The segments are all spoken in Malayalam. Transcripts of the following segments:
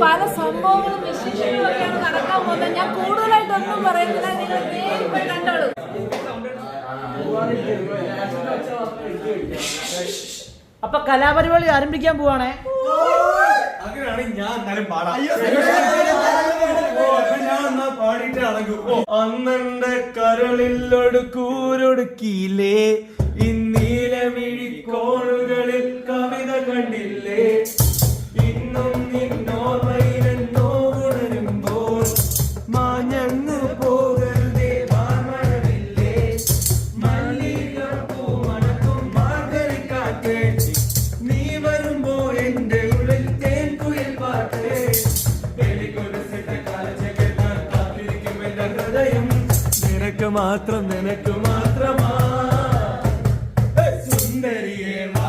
പല സംഭവങ്ങളും വിശേഷങ്ങളും ഒക്കെയാണ് നടക്കാൻ പോകുന്നത്. ഞാൻ കൂടുതലായിട്ടൊന്നും പറയുന്നില്ല. നിങ്ങൾ നേരിപ്പോ കണ്ടോളൂ. അപ്പൊ കലാപരിപാടി ആരംഭിക്കാൻ പോവാണേ? അങ്ങനെയാണെങ്കിൽ ഞാൻ എന്തായാലും പാടാം. പാടിയിട്ട് അടങ്ങും ഓ. അന്നെന്റെ കരളിലൊടുക്കൂരൊടുക്കിയില്ലേ ഇന്നീലമിഴിക്കോണുകളിൽ മാത്രം നിനക്ക് മാത്രമാ. സുന്ദരിയേ വാ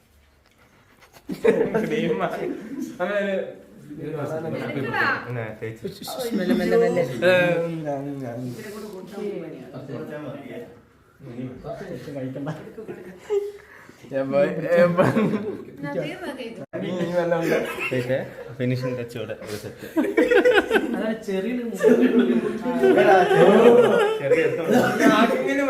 ഫിനിഷിംഗ് ടച്ചോടെ ഒരു സെറ്റ് ചെറിയ ആർക്കെങ്കിലും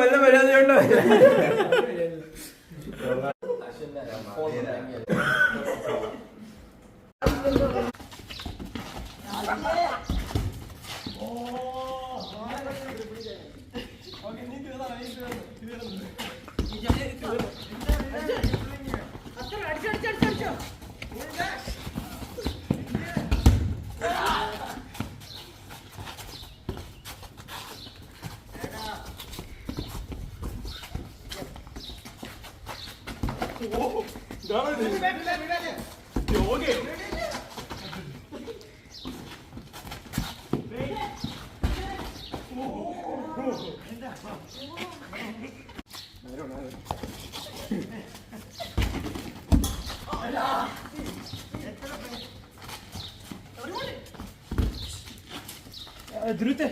വല്ല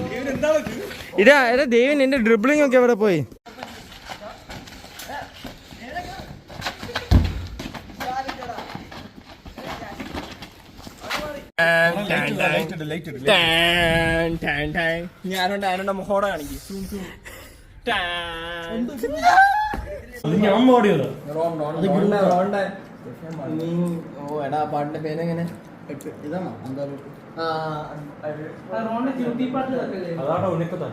മര്യാദയുണ്ടോ ഇതാ എടാ ദേവൻ എന്റെ ഡ്രിബിളിംഗ് ഒക്കെ എവിടെ പോയി? ഞാനുണ്ട് ഞാനുണ്ട് മുഖോടെ കാണിക്കും? മോടിയത് ഓ എടാ പാട്ടിന്റെ പേരെങ്ങനെ? ഇതാണോ? ഉണക്കത്താൻ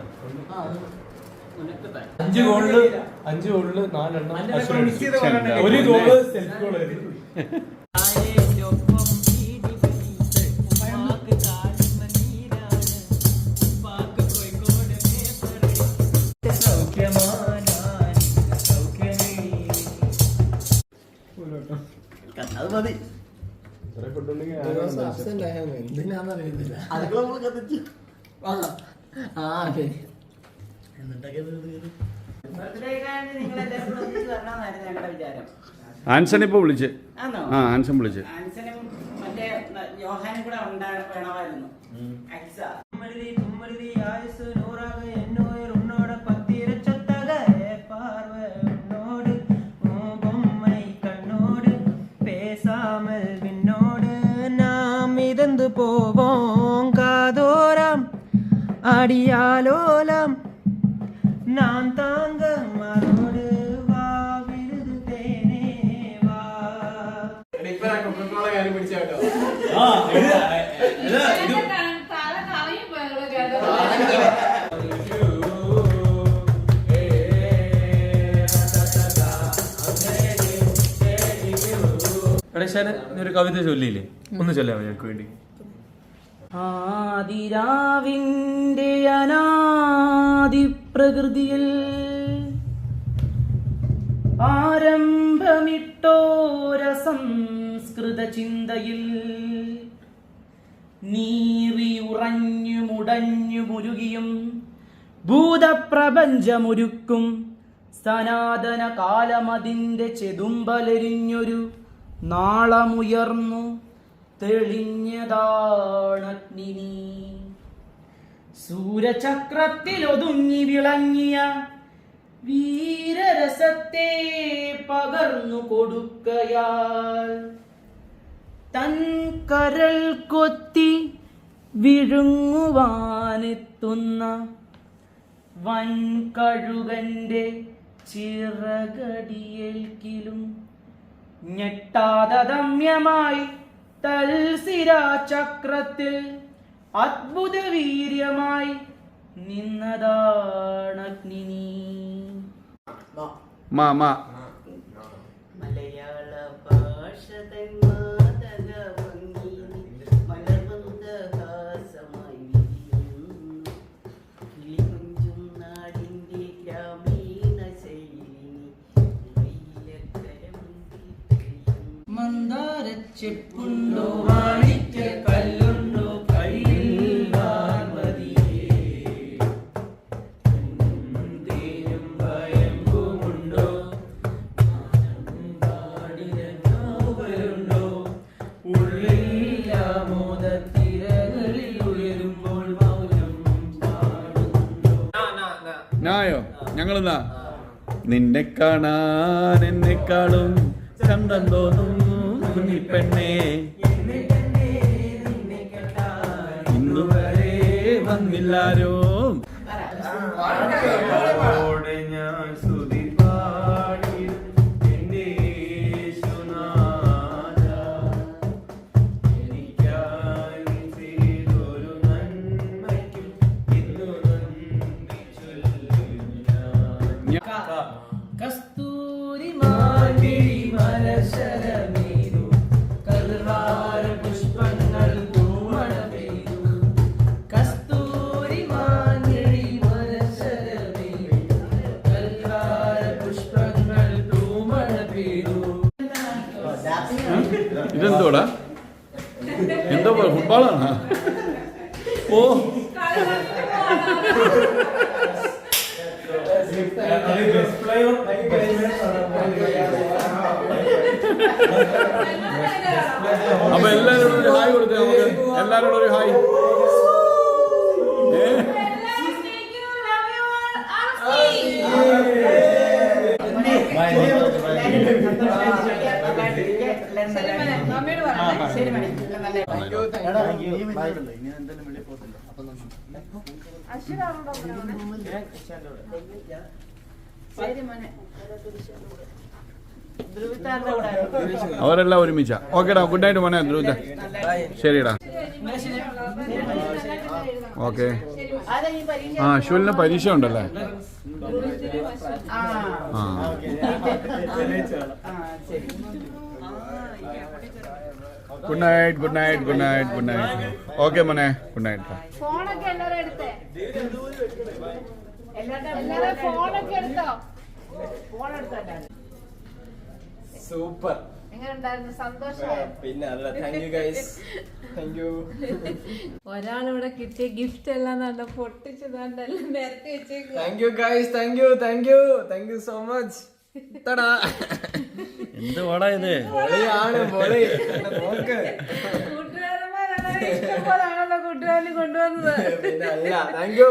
അഞ്ച് ഗോളിൽ അഞ്ച് ഗോളിൽ നാലെണ്ണം. ഒരു ഗോൾ സെൽഫ് ഗോൾ ആ. ശരി. ആൻസൺ ഇപ്പൊ വിളിച്ച്? ആ ആൻസൺ വിളിച്ച്. ആൻസണും മറ്റേ യോഹാനും കൂടെ ഉണ്ടാ- ഇത് நான் தாங்க പോയങ്ങൾ வா விருது ഒരു കവിത ചൊല്ലിയില്ലേ? ഒന്ന് ചൊല്ലാമോ ഞങ്ങൾക്ക് വേണ്ടി. ആദിരാവിന്റെ അനാദിപ്രകൃതിയിൽ ആരംഭമിട്ടോരസംസ്കൃത ആരംഭമിട്ടോര സംസ്കൃത ചിന്തയിൽ നീറി ഉറഞ്ഞു മുടഞ്ഞു മുരുകിയും ഭൂതപ്രപഞ്ചമൊരുക്കും സനാതന കാലമതിന്റെ ചെതുമ്പലെരിഞ്ഞൊരു നാളമുയർന്നു. തെളിഞ്ഞതാണഗ്നി സൂര്യചക്രത്തിലൊതുങ്ങി വിളങ്ങിയ വീരരസത്തെ പകർന്നു കൊടുക്കയാൽ തൻ കരൾ കൊത്തി വിഴുങ്ങുവാനെത്തുന്ന വൻകഴുകന്റെ ചിറകടിയേൽക്കിലും ഞെട്ടാതമ്യമായി തൽസിരാചക്രത്തിൽ അത്ഭുത വീര്യമായി നിന്നതാണഗ്നി മാ മാ. ഞായോ ഞങ്ങളെന്താ? നിന്നെ കാണാൻ എന്നെക്കാളും ചന്തം തോന്നും നീ പെണ്ണേ. ഇന്നു വരെ വന്നില്ലാരോ? ഓ. അപ്പൊ എല്ലാരോടും ഒരു ഹായ് കൊടുത്തേ നമുക്ക്. എല്ലാരോടും ഒരു ഹായ്. ശരി മണി കൂടെ അവരെല്ലാം ഒരുമിച്ച. ഓക്കേടാ ഗുഡ് നൈറ്റ് മോനെ ധ്രുവിത ശരിടാ ഓക്കെ. ആ അശ്വലിന് പരീക്ഷ ഉണ്ടല്ലേ? ആ. Good night good night good night good night okay മോനെ. ഗുഡ് നൈറ്റ് ഫോണൊക്കെ എടുത്തേ. ഫോണൊക്കെ എടുത്തോ? ഫോൺ എടുത്തോ സൂപ്പർ. എങ്ങനെ ഉണ്ടായിരുന്നു സന്തോഷമായോ പിന്നെ ഒരാളിവിടെ കിട്ടിയ ഗിഫ്റ്റ് എല്ലാം നല്ല പൊട്ടിച്ചതാണ്ടെല്ലാം നിരത്തി വെച്ചേക്കും thank you guys thank you thank you thank you so much തടാ. എന്ത് വാടാ ഇത്? പൊളിയാണ് പൊളി നോക്ക്. കൂട്ടുകാരന്മാരാണ് ഇഷ്ടംപോലാണല്ലോ കൂട്ടുകാരന് കൊണ്ടുവന്നത്. പിന്നെ അല്ല താങ്ക് യു